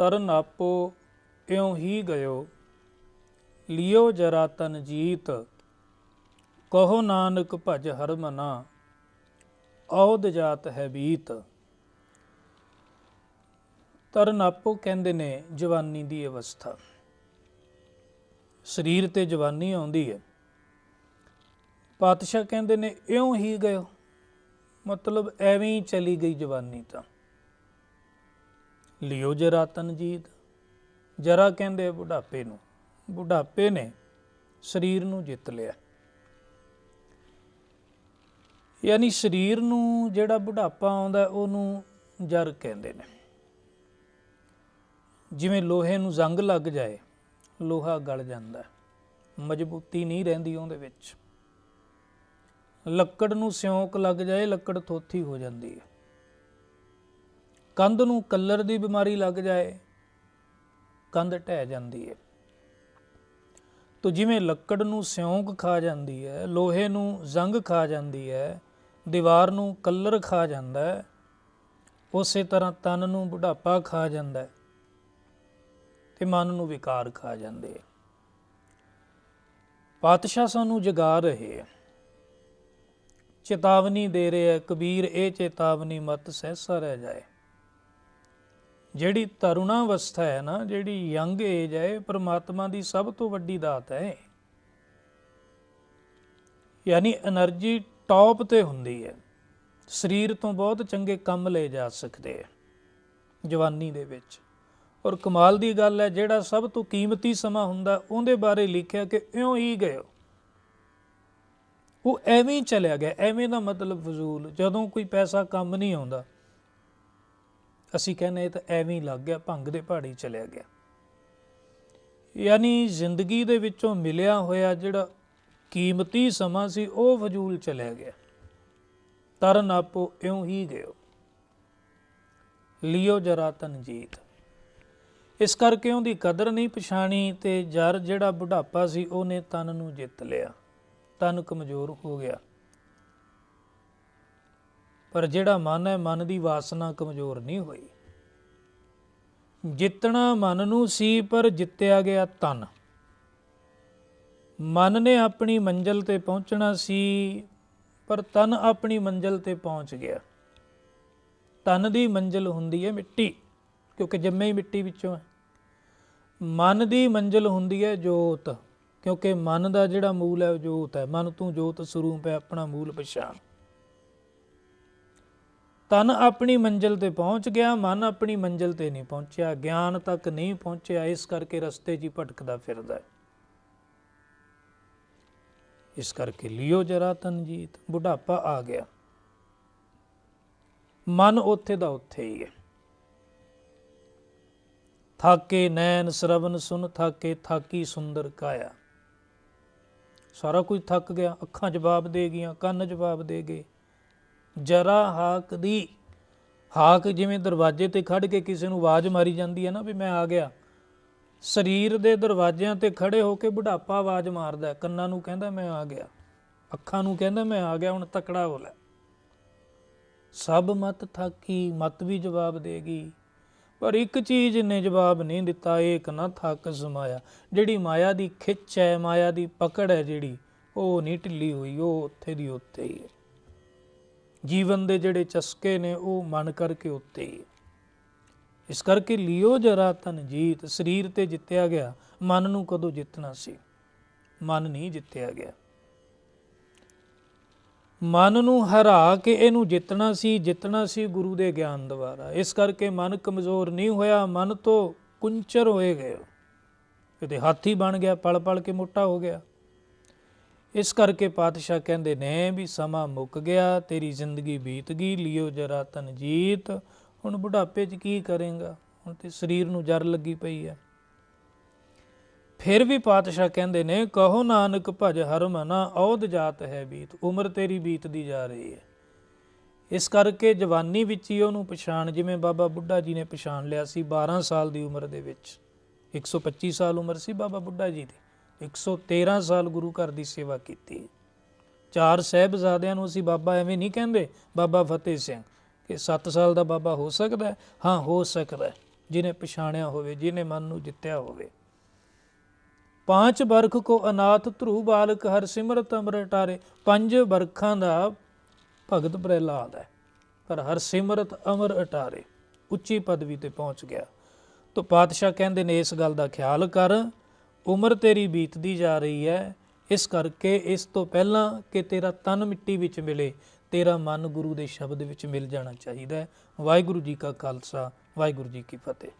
ਤਰਨ ਆਪੋ ਇਉਂ ਹੀ ਗਇਓ? ਲਿਓ ਜਰਾ ਤਨ ਜੀਤ, ਕਹੋ ਨਾਨਕ ਭਜ ਹਰ ਮਨਾ ਔਦ ਜਾਤ ਹੈ ਬੀਤ। ਤਰਨ ਆਪੋ ਕਹਿੰਦੇ ਨੇ ਜਵਾਨੀ ਦੀ ਅਵਸਥਾ। ਸਰੀਰ ਤੇ ਜਵਾਨੀ ਆਉਂਦੀ ਹੈ। ਪਾਤਸ਼ਾਹ ਕਹਿੰਦੇ ਨੇ ਇਉਂ ਹੀ ਗਇਓ। ਮਤਲਬ ਐਵੇਂ ਹੀ ਚਲੀ ਗਈ ਜਵਾਨੀ ਤਾਂ। ਲਿਓ ਜਰਾ ਤਨ ਜੀਤ ਜਰਾ ਕਹਿੰਦੇ ਆ ਬੁਢਾਪੇ ਨੂੰ, ਬੁਢਾਪੇ ਨੇ ਸਰੀਰ ਨੂੰ ਜਿੱਤ ਲਿਆ। ਯਾਨੀ ਸਰੀਰ ਨੂੰ ਜਿਹੜਾ ਬੁਢਾਪਾ ਆਉਂਦਾ, ਉਹਨੂੰ ਜਰ ਕਹਿੰਦੇ ਨੇ। ਜਿਵੇਂ ਲੋਹੇ ਨੂੰ ਜ਼ੰਗ ਲੱਗ ਜਾਏ, ਲੋਹਾ ਗਲ ਜਾਂਦਾ, ਮਜ਼ਬੂਤੀ ਨਹੀਂ ਰਹਿੰਦੀ ਉਹਦੇ ਵਿੱਚ। ਲੱਕੜ ਨੂੰ ਸਿਉਂਕ ਲੱਗ ਜਾਏ, ਲੱਕੜ ਥੋਥੀ ਹੋ ਜਾਂਦੀ ਹੈ। ਕੰਧ ਨੂੰ ਕਲਰ ਦੀ ਬਿਮਾਰੀ ਲੱਗ ਜਾਏ, ਕੰਧ ਢਹਿ ਜਾਂਦੀ ਹੈ ਤੋ ਜਿਵੇਂ ਲੱਕੜ ਨੂੰ ਸਿਉਂਕ ਖਾ ਜਾਂਦੀ ਹੈ ਲੋਹੇ ਨੂੰ ਜ਼ੰਗ ਖਾ ਜਾਂਦੀ ਹੈ ਦੀਵਾਰ ਨੂੰ ਕਲਰ ਖਾ ਜਾਂਦਾ ਹੈ ਉਸੇ ਤਰ੍ਹਾਂ ਤਨ ਨੂੰ ਬੁਢਾਪਾ ਖਾ ਜਾਂਦਾ ਹੈ ਤੇ ਮਨ ਨੂੰ ਵਿਕਾਰ ਖਾ ਜਾਂਦੇ ਹੈ ਪਾਤਸ਼ਾਹ ਸਾਨੂੰ ਜਗਾ ਰਹੇ ਹੈ ਚੇਤਾਵਨੀ ਦੇ ਰਿਹਾ ਕਬੀਰ, ਇਹ ਚੇਤਾਵਨੀ ਮਤ ਸਹਿਸਾ ਰਹਿ ਜਾਏ। ਜਿਹੜੀ ਤਰੁਣਾ ਅਵਸਥਾ ਹੈ ਨਾ, ਜਿਹੜੀ ਯੰਗ ਏਜ ਹੈ, ਇਹ ਪ੍ਰਮਾਤਮਾ ਦੀ ਸਭ ਤੋਂ ਵੱਡੀ ਦਾਤ ਹੈ। ਯਾਨੀ એનર્ਜੀ ਟੌਪ ਤੇ ਹੁੰਦੀ ਹੈ। ਸਰੀਰ ਤੋਂ ਬਹੁਤ ਚੰਗੇ ਕੰਮ ਲਏ ਜਾ ਸਕਦੇ ਹੈ, ਜਵਾਨੀ ਦੇ ਵਿੱਚ। ਔਰ ਕਮਾਲ ਦੀ ਗੱਲ ਹੈ, ਜਿਹੜਾ ਸਭ ਤੋਂ ਕੀਮਤੀ ਸਮਾਂ ਹੁੰਦਾ, ਉਹਦੇ ਬਾਰੇ ਲਿਖਿਆ ਕਿ ਇਉਂ ਹੀ ਗਇਓ ਉਹ ਐਵੇਂ ਹੀ ਚਲਿਆ ਗਿਆ, ਐਵੇਂ ਦਾ ਮਤਲਬ ਫਜ਼ੂਲ, ਜਦੋਂ ਕੋਈ ਪੈਸਾ ਕੰਮ ਨਹੀਂ ਆਉਂਦਾ। ਅਸੀਂ ਕਹਿੰਦੇ ਤਾਂ ਐਵੇਂ ਲੱਗ ਗਿਆ, ਭੰਗ ਦੇ ਪਹਾੜੀ ਚਲਿਆ ਗਿਆ। ਯਾਨੀ ਜ਼ਿੰਦਗੀ ਦੇ ਵਿੱਚੋਂ ਮਿਲਿਆ ਹੋਇਆ ਜਿਹੜਾ ਕੀਮਤੀ ਸਮਾਂ ਸੀ, ਉਹ ਫਜ਼ੂਲ ਚਲਿਆ ਗਿਆ। ਤਰਨ ਆਪੋ ਇਉਂ ਹੀ ਗਇਓ ਲਿਓ ਜਰਾ ਤਨਜੀਤ ਇਸ ਕਰਕੇ ਉਹਦੀ ਕਦਰ ਨਹੀਂ ਪਛਾਣੀ ਤੇ ਜਰ ਜਿਹੜਾ ਬੁਢਾਪਾ ਸੀ, ਉਹਨੇ ਤਨ ਨੂੰ ਜਿੱਤ ਲਿਆ। ਤਨ ਕਮਜ਼ੋਰ ਹੋ ਗਿਆ। ਪਰ ਜਿਹੜਾ ਮਨ ਹੈ, ਮਨ ਦੀ ਵਾਸਨਾ ਕਮਜ਼ੋਰ ਨਹੀਂ ਹੋਈ। ਜਿੱਤਣਾ ਮਨ ਨੂੰ ਸੀ, ਪਰ ਜਿੱਤਿਆ ਗਿਆ ਤਨ। ਮਨ ਨੇ ਆਪਣੀ ਮੰਜ਼ਲ ਤੇ ਪਹੁੰਚਣਾ ਸੀ, ਪਰ ਤਨ ਆਪਣੀ ਮੰਜ਼ਲ ਤੇ ਪਹੁੰਚ ਗਿਆ। ਤਨ ਦੀ ਮੰਜ਼ਲ ਹੁੰਦੀ ਹੈ ਮਿੱਟੀ, ਕਿਉਂਕਿ ਜੰਮੇ ਹੀ ਮਿੱਟੀ ਵਿੱਚੋਂ ਹੈ। ਮਨ ਦੀ ਮੰਜ਼ਲ ਹੁੰਦੀ ਹੈ ਜੋਤ, ਕਿਉਂਕਿ ਮਨ ਦਾ ਜਿਹੜਾ ਮੂਲ ਹੈ ਉਹ ਜੋਤ ਹੈ। ਮਨ ਤੂੰ ਜੋਤ ਸਰੂਪ ਹੈ, ਆਪਣਾ ਮੂਲ ਪਛਾਣ। ਤਨ ਆਪਣੀ ਮੰਜ਼ਿਲ ਤੇ ਪਹੁੰਚ ਗਿਆ, ਮਨ ਆਪਣੀ ਮੰਜ਼ਿਲ ਤੇ ਨਹੀਂ ਪਹੁੰਚਿਆ, ਗਿਆਨ ਤੱਕ ਨਹੀਂ ਪਹੁੰਚਿਆ, ਇਸ ਕਰਕੇ ਰਸਤੇ 'ਚ ਹੀ ਭਟਕਦਾ ਫਿਰਦਾ ਹੈ। ਇਸ ਕਰਕੇ ਲਿਓ ਜਰਾ ਤਨਜੀਤ ਬੁਢਾਪਾ ਆ ਗਿਆ। ਮਨ ਉੱਥੇ ਦਾ ਉੱਥੇ ਹੀ ਹੈ। ਥਾਕੇ ਨੈਣ ਸਰਵਨ ਸੁਨ, ਥਾਕੇ ਥਾਕੀ ਸੁੰਦਰ ਕਾਇਆ। ਸਾਰਾ ਕੁਝ ਥੱਕ ਗਿਆ, ਅੱਖਾਂ ਜਵਾਬ ਦੇ ਗਈਆਂ, ਕੰਨ ਜਵਾਬ ਦੇ ਗਏ। ਜਰਾ ਹਾਕ ਦੀ। ਹਾਕ ਜਿਵੇਂ ਦਰਵਾਜ਼ੇ ਤੇ ਖੜ ਕੇ ਕਿਸੇ ਨੂੰ ਆਵਾਜ਼ ਮਾਰੀ ਜਾਂਦੀ ਹੈ ਨਾ ਵੀ ਮੈਂ ਆ ਗਿਆ। ਸਰੀਰ ਦੇ ਦਰਵਾਜ਼ਿਆਂ ਤੇ ਖੜੇ ਹੋ ਕੇ ਬੁਢਾਪਾ ਆਵਾਜ਼ ਮਾਰਦਾ ਕੰਨਾਂ ਨੂੰ ਕਹਿੰਦਾ ਮੈਂ ਆ ਗਿਆ। ਅੱਖਾਂ ਨੂੰ ਕਹਿੰਦਾ ਮੈਂ ਆ ਗਿਆ, ਹੁਣ ਤਕੜਾ ਹੋ ਲੈ। ਸਭ ਮਤ ਥਾਕੀ, ਮਤ ਵੀ ਜਵਾਬ ਦੇਗੀ। ਪਰ ਇੱਕ ਚੀਜ਼ ਨੇ ਜਵਾਬ ਨਹੀਂ ਦਿੱਤਾ, ਏਕ ਨਾ ਥੱਕ ਸਮਾਇਆ। ਜਿਹੜੀ ਮਾਇਆ ਦੀ ਖਿੱਚ ਹੈ, ਮਾਇਆ ਦੀ ਪਕੜ ਹੈ ਜਿਹੜੀ, ਉਹ ਨਹੀਂ ਢਿੱਲੀ ਹੋਈ, ਉਹ ਉੱਥੇ ਦੀ ਉੱਥੇ ਹੀ ਹੈ। ਜੀਵਨ ਦੇ ਜਿਹੜੇ ਚਸਕੇ ਨੇ ਉਹ ਮਨ ਕਰਕੇ ਉੱਤੇ ਹੀ ਇਸ ਕਰਕੇ ਲਿਓ ਜਰਾ ਤਨ ਜੀਤ, ਸਰੀਰ ਤੇ ਜਿੱਤਿਆ ਗਿਆ, ਮਨ ਨੂੰ ਕਦੋਂ ਜਿੱਤਣਾ ਸੀ? ਮਨ ਨਹੀਂ ਜਿੱਤਿਆ ਗਿਆ। ਮਨ ਨੂੰ ਹਰਾ ਕੇ ਇਹਨੂੰ ਜਿੱਤਣਾ ਸੀ ਜਿੱਤਣਾ ਸੀ ਗੁਰੂ ਦੇ ਗਿਆਨ ਦੁਆਰਾ। ਇਸ ਕਰਕੇ ਮਨ ਕਮਜ਼ੋਰ ਨਹੀਂ ਹੋਇਆ, ਮਨ ਤੋਂ ਕੁੰਚਰ ਹੋਏ ਗਏ। ਕਿਤੇ ਹਾਥੀ ਬਣ ਗਿਆ ਪਲ ਪਲ ਕੇ ਮੋਟਾ ਹੋ ਗਿਆ। ਇਸ ਕਰਕੇ ਪਾਤਸ਼ਾਹ ਕਹਿੰਦੇ ਨੇ ਵੀ ਸਮਾਂ ਮੁੱਕ ਗਿਆ, ਤੇਰੀ ਜ਼ਿੰਦਗੀ ਬੀਤ ਗਈ, ਲਿਓ ਜਰਾ ਤਨਜੀਤ ਹੁਣ ਬੁਢਾਪੇ 'ਚ ਕੀ ਕਰੇਗਾ? ਹੁਣ ਤੇ ਸਰੀਰ ਨੂੰ ਜਰ ਲੱਗੀ ਪਈ ਹੈ। ਫਿਰ ਵੀ ਪਾਤਸ਼ਾਹ ਕਹਿੰਦੇ ਨੇ, ਕਹੋ ਨਾਨਕ ਭਜ ਹਰਮਨਾ ਔਦ ਜਾਤ ਹੈ ਬੀਤ, ਉਮਰ ਤੇਰੀ ਬੀਤਦੀ ਜਾ ਰਹੀ ਹੈ। ਇਸ ਕਰਕੇ ਜਵਾਨੀ ਵਿੱਚ ਹੀ ਉਹਨੂੰ ਪਛਾਣ, ਜਿਵੇਂ ਬਾਬਾ ਬੁੱਢਾ ਜੀ ਨੇ ਪਛਾਣ ਲਿਆ ਸੀ 12 ਸਾਲ ਦੀ ਉਮਰ ਦੇ ਵਿੱਚ। 125 ਸਾਲ ਉਮਰ ਸੀ ਬਾਬਾ ਬੁੱਢਾ ਜੀ ਦੀ। 113 ਸਾਲ ਗੁਰੂ ਘਰ ਦੀ ਸੇਵਾ ਕੀਤੀ। ਚਾਰ ਸਹਿਬਜ਼ਾਦਿਆਂ ਨੂੰ ਅਸੀਂ ਬਾਬਾ ਐਵੇਂ ਨਹੀਂ ਕਹਿੰਦੇ, ਬਾਬਾ ਫਤਿਹ ਸਿੰਘ, ਕਿ 7 ਸਾਲ ਦਾ ਬਾਬਾ ਹੋ ਸਕਦਾ ਹਾਂ। ਹੋ ਸਕਦਾ ਹੈ। ਜਿਨੇ ਪਛਾਣਿਆ ਹੋਵੇ ਜਿਨੇ ਮਨ ਨੂੰ ਜਿੱਤਿਆ ਹੋਵੇ। ਪੰਜ ਬਰਖ ਕੋ ਅਨਾਥ ਧਰੂ ਬਾਲਕ ਹਰ ਸਿਮਰਤ ਅਮਰ ਟਾਰੇ। ਪੰਜ ਬਰਖਾਂ ਦਾ ਭਗਤ ਪ੍ਰਹਿਲਾਦ ਹੈ, ਪਰ ਹਰ ਸਿਮਰਤ ਅਮਰ ਅਟਾਰੇ ਉੱਚੀ ਪਦਵੀ ਤੇ ਪਹੁੰਚ ਗਿਆ। ਤੋ ਪਾਤਸ਼ਾਹ ਕਹਿੰਦੇ ਨੇ, ਇਸ ਗੱਲ ਦਾ ਖਿਆਲ ਕਰ ਉਮਰ ਤੇਰੀ ਬੀਤਦੀ ਜਾ ਰਹੀ ਹੈ। ਇਸ ਕਰਕੇ ਇਸ ਤੋਂ ਪਹਿਲਾਂ ਕਿ ਤੇਰਾ ਤਨ ਮਿੱਟੀ ਵਿੱਚ ਮਿਲੇ, ਤੇਰਾ ਮਨ ਗੁਰੂ ਦੇ ਸ਼ਬਦ ਵਿੱਚ ਮਿਲ ਜਾਣਾ ਚਾਹੀਦਾ ਹੈ। ਵਾਹਿਗੁਰੂ ਜੀ ਕਾ ਖਾਲਸਾ, ਵਾਹਿਗੁਰੂ ਜੀ ਕੀ ਫਤਿਹ।